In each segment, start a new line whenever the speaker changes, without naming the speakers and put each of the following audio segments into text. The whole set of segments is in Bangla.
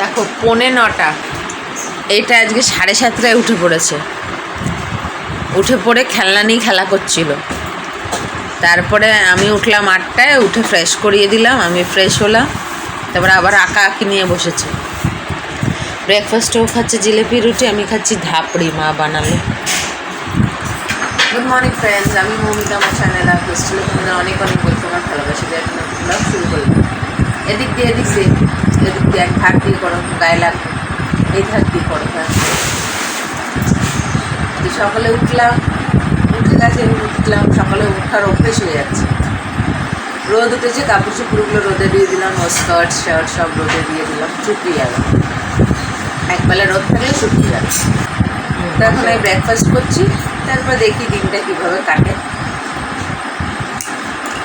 দেখো, পৌনে নটা। এইটা আজকে সাড়ে সাতটায় উঠে পড়েছে। উঠে পড়ে খেলনা নিয়ে খেলা করছিল। তারপরে আমি উঠলাম আটটায়, উঠে ফ্রেশ করিয়ে দিলাম, আমি ফ্রেশ হলাম। তারপরে আবার আঁকা আঁকি নিয়ে বসেছে। ব্রেকফাস্টেও খাচ্ছে, জিলেপি, রুটি, আমি খাচ্ছি ধাপড়ি, মা বানালে। গুড মর্নিং ফ্রেন্ডস আমি মমিতা, আমার চ্যানেল আর তোমাদের অনেক অনেক বলতে আমার ভালোবাসি ব্লগ শুরু করলাম। এদিক দিয়ে এদিক দিয়ে এদিক দিয়ে এক ধার দিয়ে করো গায়ে লাগবে। এই ধার দিয়ে করো তো সকালে উঠলাম উঠে গেছে উঠলাম সকালে উঠার অভ্যেস হয়ে যাচ্ছে। রোদ উঠেছে কাপড় চুপড়গুলো রোদে দিয়ে দিলাম ও স্কার্ট শার্ট সব রোদে দিয়ে দিলাম শুকিয়ে গেল। একবেলা রোদ থাকলে শুকিয়ে যাবে। তো এখন আমি ব্রেকফাস্ট করছি তারপর দেখি দিনটা কীভাবে কাটে।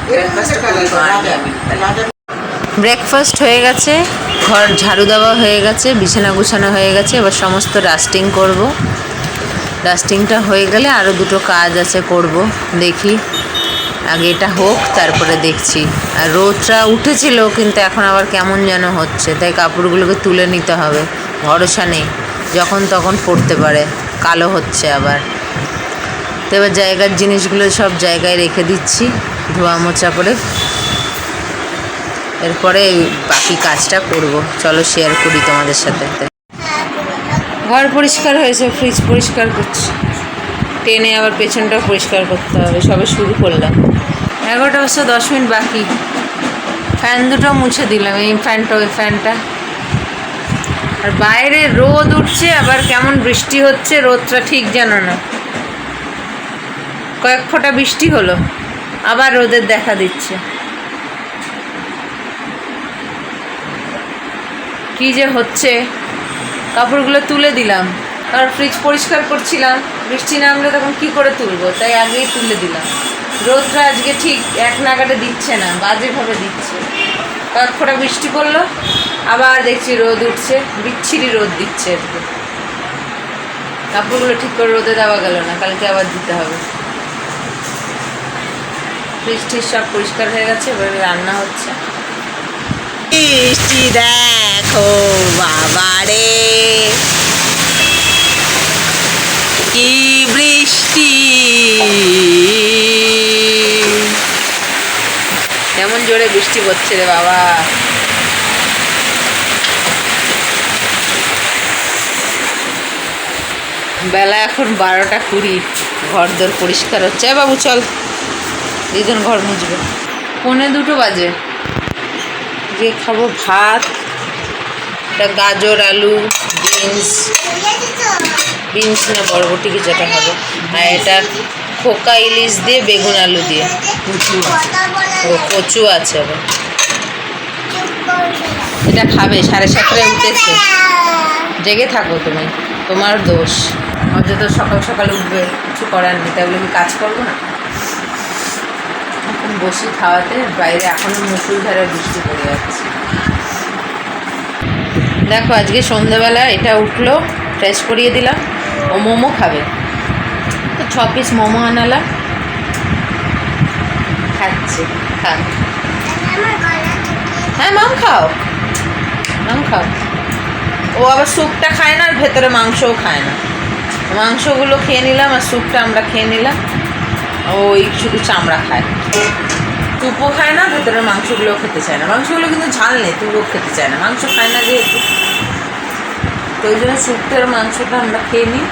ব্রেকফাস্ট ব্রেকফাস্ট হয়ে গেছে, ঘর ঝাড়ু দেওয়া হয়ে গেছে, বিছানা গুছানো হয়ে গেছে, এবার সমস্ত ডাস্টিং করব। ডাস্টিংটা হয়ে গেলে আরও দুটো কাজ আছে করব, দেখি। আগে এটা হোক, তারপরে দেখছি। আর রোদটা উঠেছিল, কিন্তু এখন আবার কেমন যেন হচ্ছে, তাই কাপড়গুলোকে তুলে নিতে হবে। ভরসা নেই, যখন তখন পড়তে পারে, কালো হচ্ছে আবার। তো এবার জায়গার জিনিসগুলো সব জায়গায় রেখে দিচ্ছি, ধোয়া মোচা করে এরপরে বাকি কাজটা করব। চলো শেয়ার করি তোমাদের সাথে। ঘর পরিষ্কার হয়েছে ফ্রিজ পরিষ্কার করছি। টেনে আবার পেছনটা পরিষ্কার করতে হবে, সবে শুরু করলাম। এগারোটা বছর দশ মিনিট বাকি। ফ্যান দুটো মুছে দিলাম, এই ফ্যানটা, ওই ফ্যানটা। আর বাইরে রোদ উঠছে, আবার কেমন বৃষ্টি হচ্ছে, রোদটা ঠিক জানো না। কয়েক ফোঁটা বৃষ্টি হলো, আবার রোদের দেখা দিচ্ছে। কী যে হচ্ছে? কাপড়গুলো তুলে দিলাম। আর ফ্রিজ পরিষ্কার করছিলাম। বৃষ্টি নামলে তখন কি করে তুলবো? তাই আগেই তুলে দিলাম। রোদটা আজকে ঠিক এক নাগাটে দিচ্ছে না, বাজেভাবে দিচ্ছে। কয়েক ফোঁটা বৃষ্টি পড়ল, আবার দেখছি রোদ উঠছে, বিচ্ছিরি রোদ দিচ্ছে আজকে কাপড়গুলো ঠিক করে রোদে দেওয়া গেল না, কালকে আবার দিতে হবে। ফ্রিজ সব পরিষ্কার হয়ে গেছে, এবারে রান্না হচ্ছে। বৃষ্টি দেখো বাবারে কি বৃষ্টি। কেমন জোরে বৃষ্টি পড়ছে রে বাবা। বেলা এখন বারোটা কুড়ি ঘর দর পরিষ্কার হচ্ছে। বাবু চল, দুজন ঘর মুছবে। পৌনে দুটো বাজে। যে খাব ভাত এটা গাজর, আলু, বিনস। বিনস না, বরবটি কি যেটা খাব? আর এটা খোকা ইলিশ দিয়ে, বেগুন আলু দিয়ে। কচু ও, কচু আছে আবার। এটা খাবে, সাড়ে সাতটায় উঠেছে। জেগে থাকো তুমি, তোমার দোষ। অযথা সকাল সকাল উঠবে, কিছু করার নেই, তাহলে কি কাজ করব না? এখন বসি খাওয়াতে, বাইরে এখনও মুসুলধারে বৃষ্টি পড়ে যাচ্ছে। দেখো, আজকে সন্ধ্যাবেলা এটা উঠল ফ্রেশ করিয়ে দিলাম, ও মোমো খাবে। তো ছ পিস মোমো আনালাম। খাচ্ছে, খাক। হ্যাঁ মাম খাও। মাম খাও। ও আবার স্যুপটা খায় না, আর ভেতরে মাংসও খায় না। মাংসগুলো খেয়ে নিলাম, আর স্যুপটা আমরা খেয়ে নিলাম। ওই শুধু চামড়া খায়। টুপো খায় না, ভেতরের মাংসগুলো খেতে চায় না। মাংসগুলো কিন্তু ঝাল নেই তবুও খেতে চায় না। মাংস খায় না যেহেতু। তো ওই জন্য স্যুপটার মাংসটা আমরা খেয়ে নিই,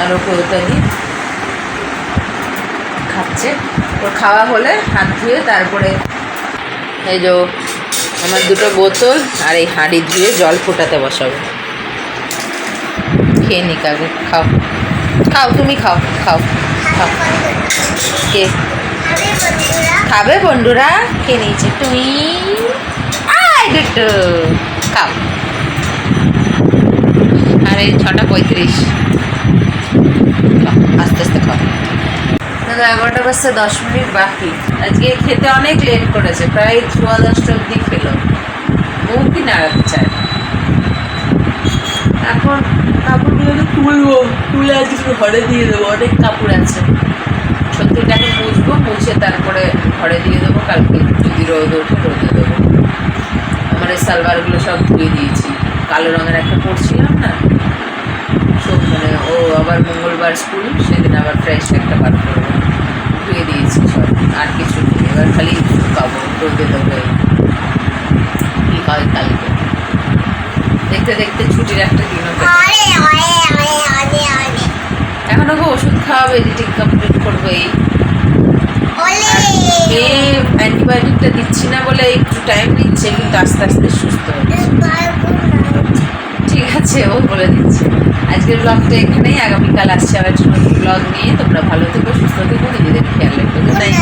আর ওকে ওটা দিই খাচ্ছে। ওর খাওয়া হলে হাত ধুয়ে তারপরে এই যে আমার দুটো বোতল আর এই হাঁড়ি ধুয়ে জল ফোটাতে বসাবো। খেয়ে নিক আগে, খাও। খাও, তুমি খাও খাও। কে? খাবে বন্ধুরা? খেয়ে নিয়েছে? তুমি? আয় দুটো। খাও। আর এই ছটা পঁয়ত্রিশ। আস্তে আস্তে খাও। দাদা, এগারোটা বাজতে দশ মিনিট বাকি। আজকে খেতে অনেক লেট করেছে, প্রায় সোয়া দশটা অবধি খেলো। মুখই নাড়াতে চায় এখন কাপড়গুলো তুলবো তুলে আজকে ঘরে দিয়ে দেবো, অনেক কাপড় আছে। সত্যিটাকে মুছবো, মুছে তারপরে ঘরে দিয়ে দেবো, কালকে যদি রোদ ওঠে রোদে দেবো। আমার এই সালোয়ারগুলো সব ধুয়ে দিয়েছি। কালো রঙের একটা পরছিলাম না? সব মানে ও আবার মঙ্গলবার স্কুল, সেদিন আবার ফ্রেশ একটা বার করব ধুয়ে দিয়েছি সব। আর কিছু এবার খালি শুকাবো রোদে দেবো। কি হয় কালকে? দেখতে দেখতে ছুটির একটা পেতে এখন ওকে ওষুধ খাওয়াবে এডিটিং কমপ্লিট করব এই। মেয়ে অ্যান্টিবায়োটিকটা দিচ্ছি না বলে একটু টাইম নিচ্ছে কিন্তু আস্তে আস্তে সুস্থ ঠিক আছে ও বলে দিচ্ছে। আজকের ব্লগটা এখানেই আগামীকাল আসছে আবার ব্লগ নিয়ে। তোমরা ভালো থেকো সুস্থ থেকো নিজেদের খেয়াল রেখো। Good night